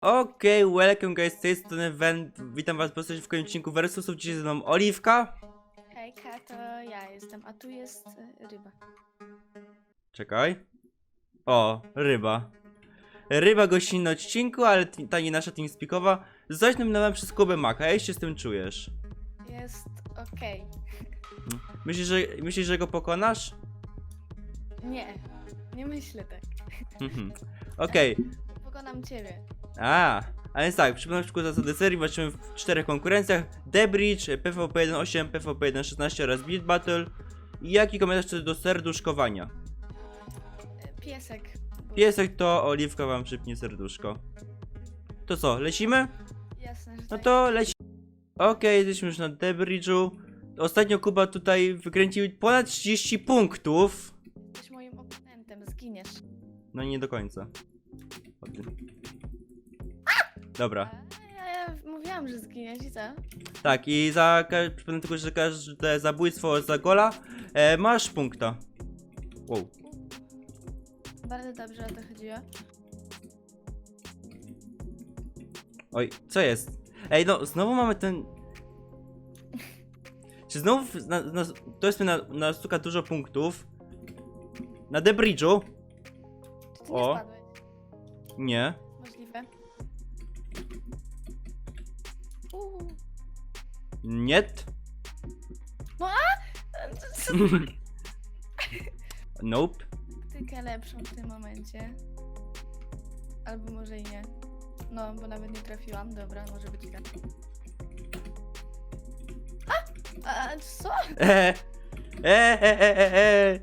Okej, welcome guys, z tej strony witam was po w kolejnym odcinku Versusów, dzisiaj ze mną Oliwka. Hejka, to ja jestem, a tu jest y, ryba. Czekaj. O, ryba. Ryba gości na odcinku, ale ti- ta nie nasza teamspeakowa. Zostać nominowałem przez Kubę Maka, jak się z tym czujesz? Jest okej. Myślisz, że, myślisz, że go pokonasz? Nie, nie myślę tak. Mhm. Okej, Pokonam ciebie. A, a więc tak, przypomnę szybko zasady serii, walczymy w czterech konkurencjach. The Bridge, PvP 1.8, PvP 1.16 oraz Beat Battle. I jaki komentarz do serduszkowania? Piesek. Piesek to Oliwka wam przypnie serduszko. To co, lecimy? Jasne, że No tak. to leci. Okej, jesteśmy już na Debridge'u. Ostatnio Kuba tutaj wykręcił ponad 30 punktów. Jesteś moim oponentem, zginiesz. No nie do końca. O ty. Dobra. Ja, ja mówiłam, że zginiesz i co? Tak, i za ka- przypomnę tylko, że za każde zabójstwo za gola e, masz punkta. Wow. Bardzo dobrze o to chodziło. Oj, co jest? Ej, no, znowu mamy ten... Czy znowu na, na, to jest na, na stuka dużo punktów? Na Debridge'u? Czy ty nie O. spadłeś? Nie. Co Nope. taktykę lepszą w tym momencie? Albo może i nie. No, bo nawet nie trafiłam. Dobra, może być tak. A! A co? E, e, e, e, e, e.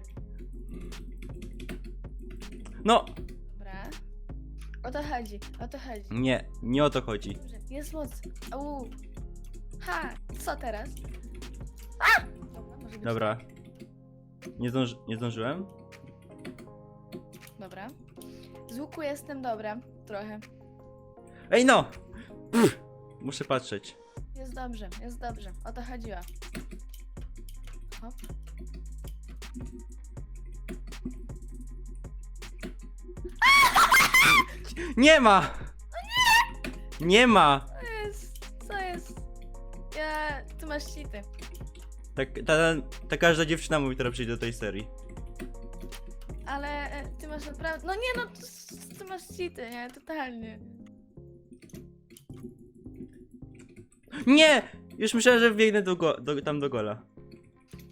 No, Dobra. O to chodzi, o to chodzi. nie, nie o to chodzi. Dobrze, jest moc. Au. Ha! Co teraz? A! Dobra, może być Dobra. Nie, zdąży, nie zdążyłem? Dobra. Z łuku jestem dobra. Trochę. Ej no! Pff, muszę patrzeć. Jest dobrze, jest dobrze. O to chodziło. Hop. Nie ma! Nie ma! Ja... Ty cheaty. Tak, ta, ta każda dziewczyna mówi, która przyjdzie do tej serii. Ale e, ty masz naprawdę... No nie no, ty, ty masz cheaty, nie? Totalnie. Nie! Już myślałem, że biegnę do go, do, tam do gola.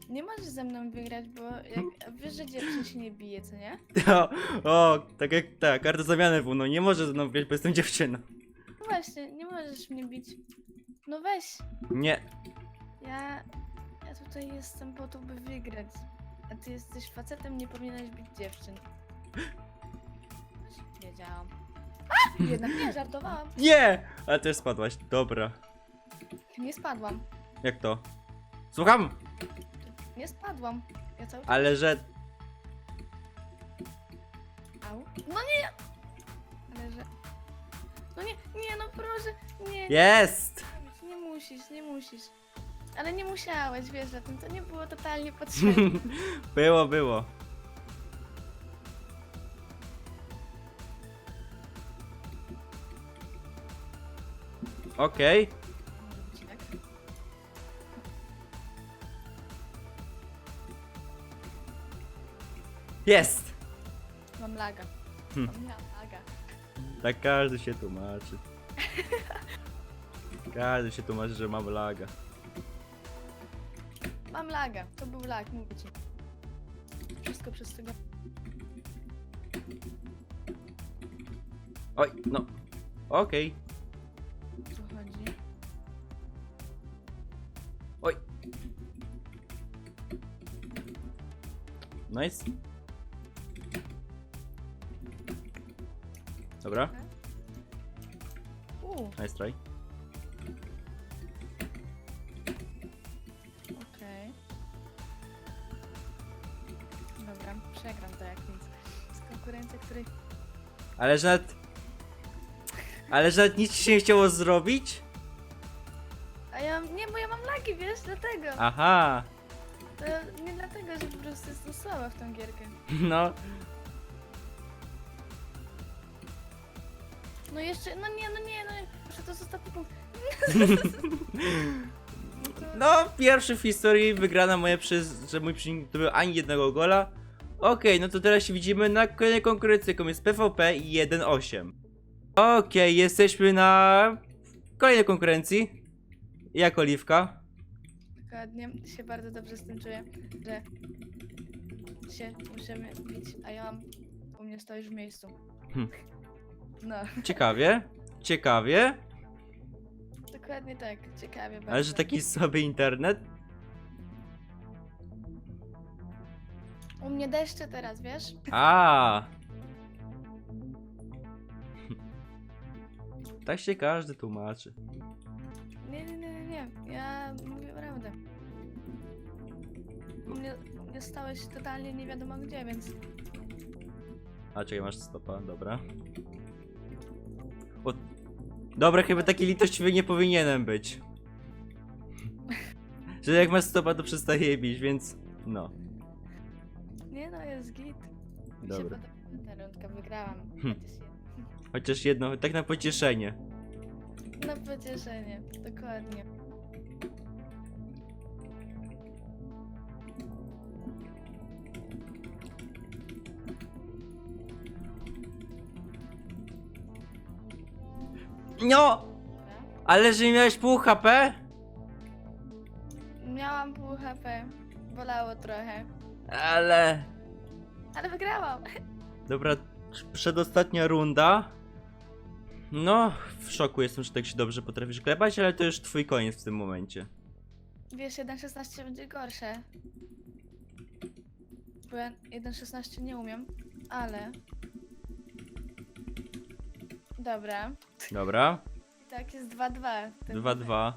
Nie możesz ze mną wygrać, bo jak wiesz, że dziewczyn się nie bije, co nie? O, o tak jak ta karta zamiany był, no nie może ze mną biec, bo jestem dziewczyną. No właśnie, nie możesz mnie bić. No weź. Nie. Ja... Ja tutaj jestem po to, by wygrać. A ty jesteś facetem, nie powinieneś bić dziewczyn. Wiedziałam. A! Jednak nie, żartowałam. Nie! Ale też spadłaś, dobra. Nie spadłam. Jak to? Słucham! Nie spadłam. Ja cały czas... Ale że... Au. No nie! Ale że... No nie, nie, no proszę, nie. Jest! Nie musisz, nie musisz. Ale nie musiałeś, wiesz o tym, to nie było totalnie potrzebne. było, było. Okej. Tak. Jest! Mam laga. Hm. Mam laga. Tak każdy się tłumaczy. Każdy się tłumaczy, że mam laga. Mam laga. To był lag, mówię ci. Wszystko przez tego. Oj, no. Okej. Co chodzi? Oj. Nice. Dobra, Uuu, nice try. Dobra, przegram to jak nic. Z konkurencji, której... Ale że nawet... Ale że nawet nic ci się nie chciało zrobić? A ja... Nie, bo ja mam lagi, wiesz, dlatego. Aha. To nie dlatego, że po prostu jestem słaba w tą gierkę. No. No jeszcze, no nie, no nie, no. Muszę to zostać punkt. No, pierwszy w historii wygrana moja przez, że mój przeciwnik to był ani jednego gola. Okej, no to teraz się widzimy na kolejnej konkurencji, jaką jest PvP 1.8. Okej, jesteśmy na kolejnej konkurencji. Jak oliwka? Dokładnie, się bardzo dobrze z tym czuję, że się musimy bić, a ja mam, u mnie stoisz w miejscu. Hm. No, Ciekawie, ciekawie, dokładnie tak, ciekawie bardzo. ale że taki słaby internet. U mnie deszcze teraz, wiesz? A. Tak się każdy tłumaczy. Nie, nie, nie, nie, nie. ja mówię prawdę. U mnie, u mnie stałeś totalnie nie wiadomo gdzie, więc A czekaj, masz stopa, dobra. O... Dobra, chyba taki litościwy nie powinienem być. Że jak masz stopa, to przestaje bić, więc no. No, jest git. Mi się Dobra. podoba ta rundka, wygrałam. Hm. Chociaż jedno. Chociaż jedno, tak na pocieszenie. Na pocieszenie, dokładnie. No! Dobra. Ale że miałeś pół HP? Miałam pół HP, bolało trochę, Ale... ale wygrałam. Dobra, przedostatnia runda. No, w szoku jestem, że tak się dobrze potrafisz klepać, ale to już twój koniec w tym momencie. Wiesz, 1.16 będzie gorsze. Bo ja 1.16 nie umiem, ale... Dobra. Dobra. I tak jest 2-2. ten 2-2.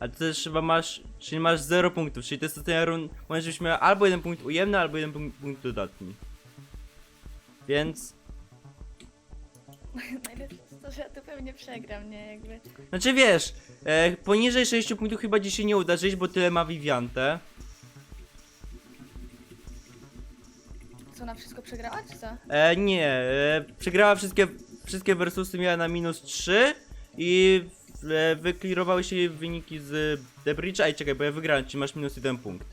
A ty też chyba masz, czyli masz 0 punktów, czyli to jest ostatnia runda, możesz byś miał albo jeden punkt ujemny, albo jeden punkt, punkt dodatni. Więc. Najlepsze jest to, że ja tu pewnie przegram, nie? Jakby... znaczy wiesz, e, poniżej 6 punktów chyba się nie uda żyć, bo tyle ma Viviante. Co, na wszystko przegrała, czy co? E, nie, e, przegrała wszystkie, wszystkie versusy, miała na minus 3 i wyklirowały się wyniki z The Bridge. Aj, czekaj, bo ja wygrałem, czyli masz minus 1 punkt.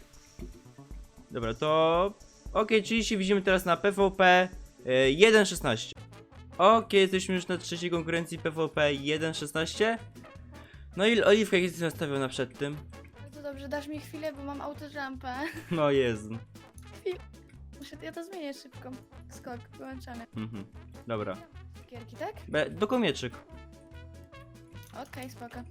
Dobra, to... Okej, czyli się widzimy teraz na PvP e, 1.16. Okej, jesteśmy już na trzeciej konkurencji PvP 1.16. No i Oliwka jak jesteś nastawiona przed tym? No to dobrze, dasz mi chwilę, bo mam autojumpę. No Jezu. Muszę, ja to zmienię szybko. Skok wyłączony. Mhm. Dobra. Gierki, tak? Be, do komieczyk. Okej, spoko.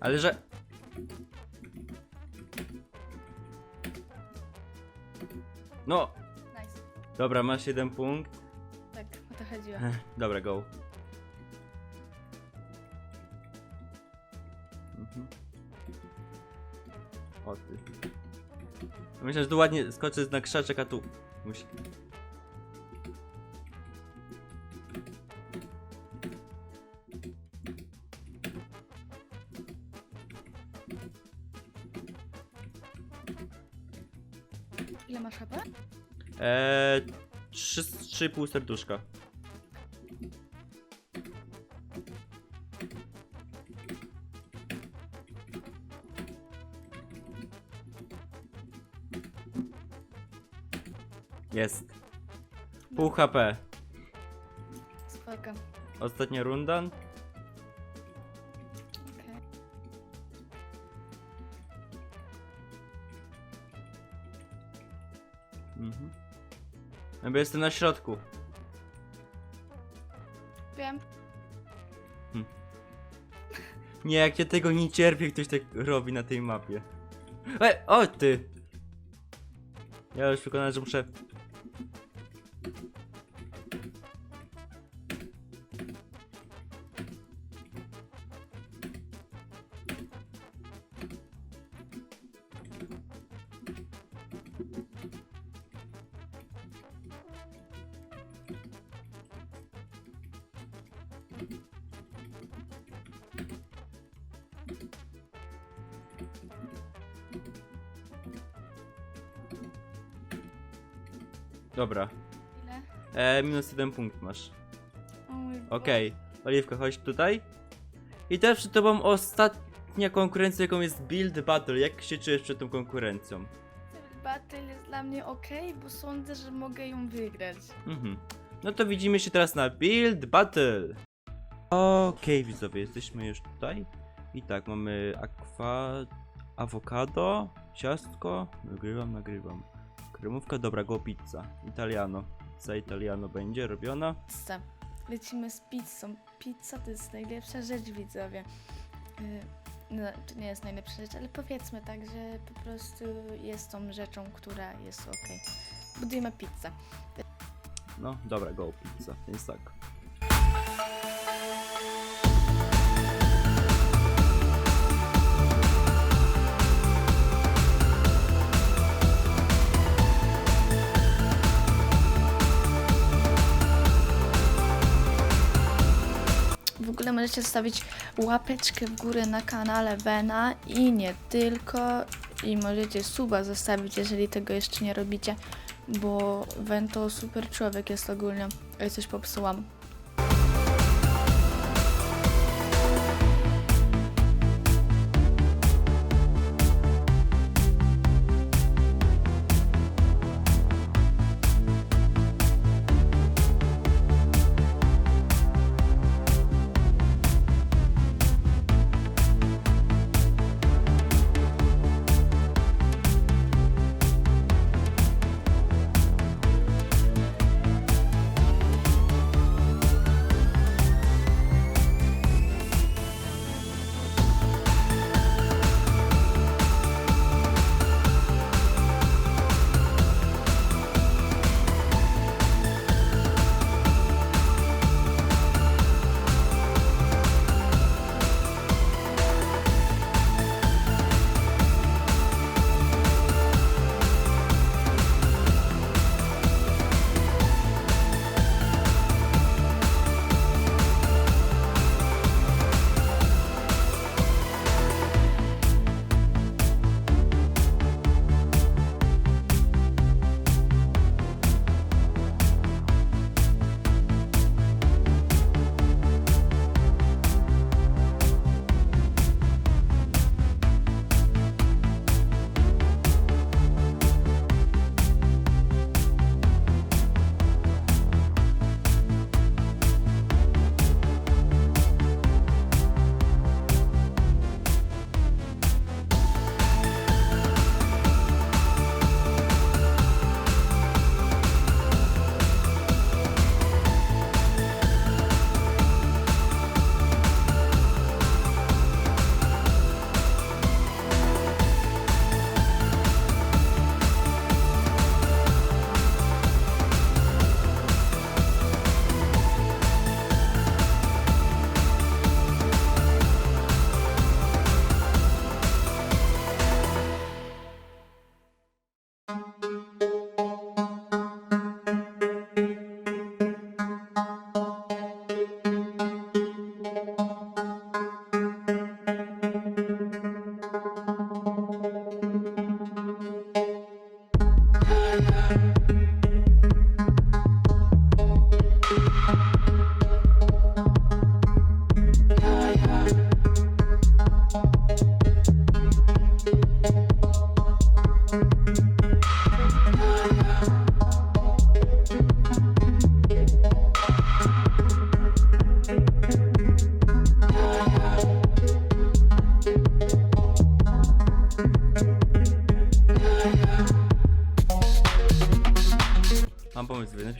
Ale że... No, Nice. dobra, masz jeden punkt. Tak, o to chodziło. Dobra, go. Mhm. O ty. Myślę, że tu ładnie skoczy na krzaczek, a tu musi... Eee, trzy- 3,5 serduszka. Jest. Pół HP. Spoko. Ostatnia runda. No bo jestem na środku. Wiem. Nie, jak ja tego nie cierpię, ktoś tak robi na tej mapie. E, o ty! Ja już przekonany, że muszę... Dobra. Ile? E, minus jeden punkt masz. O mój Okej. Oliwka, chodź tutaj. I teraz przed tobą ostatnia konkurencja, jaką jest Build Battle. Jak się czujesz przed tą konkurencją? Boże. Battle jest dla mnie ok, bo sądzę, że mogę ją wygrać. Mhm. No to widzimy się teraz na Build Battle. Okej, widzowie, jesteśmy już tutaj. I tak, mamy aqua, awokado, ciastko. Nagrywam, nagrywam. Kremówka, dobra, go pizza. Italiano. Za italiano będzie robiona. Pizza. Lecimy z pizzą. Pizza to jest najlepsza rzecz, widzowie. Yy, No, to nie jest najlepsza rzecz, ale powiedzmy tak, że po prostu jest tą rzeczą, która jest ok. Budujemy pizzę. No, dobra, go pizza. Więc tak. Możecie zostawić łapeczkę w górę na kanale Vena i nie tylko. I możecie suba zostawić, jeżeli tego jeszcze nie robicie, bo Ven to super człowiek jest ogólnie. Ja coś popsułam.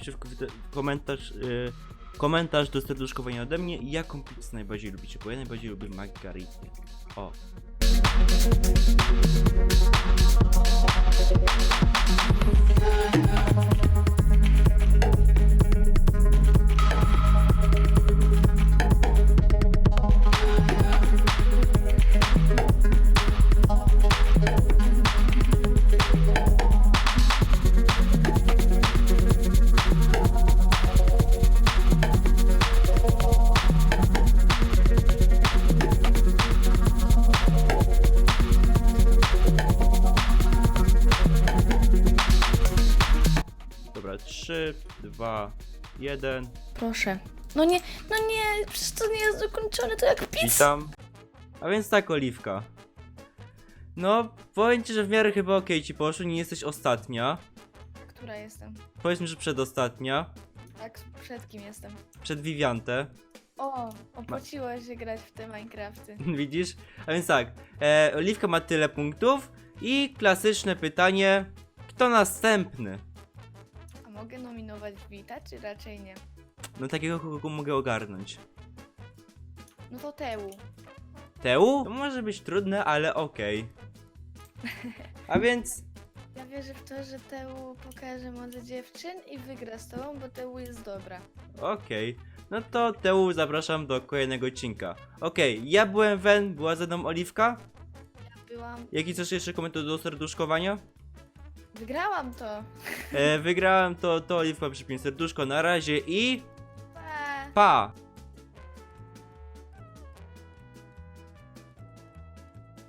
napiszcie w komentarz, yy, komentarz do serduszkowania ode mnie, jaką pizzę najbardziej lubicie, bo ja najbardziej lubię margaritę. O. Jeden. Proszę. No nie, no nie, przecież to nie jest dokończone, to jak pizza. Witam. A więc tak, Oliwka. No, powiem ci, że w miarę chyba okej ci poszło, nie jesteś ostatnia. Która jestem? Powiedzmy, że przedostatnia. Tak, przed kim jestem? Przed Viviante. O, opłaciło się grać w te Minecrafty. Widzisz? A więc tak, e, Oliwka ma tyle punktów i klasyczne pytanie, kto następny? Mogę nominować Wita, czy raczej nie? No takiego, kogo mogę ogarnąć. No to Teu. Teu? To może być trudne, ale okej. A więc, Ja wierzę w to, że Teu pokaże moc dziewczyn i wygra z tobą, bo Teu jest dobra. okej. No to Teu zapraszam do kolejnego odcinka. Okej, ja byłem Wen, była ze mną Oliwka. Byłam... Jaki chcesz jeszcze komentarz do serduszkowania? Wygrałam to! E, wygrałem to, to Oliwka przypiąć serduszko na razie i Pa! pa!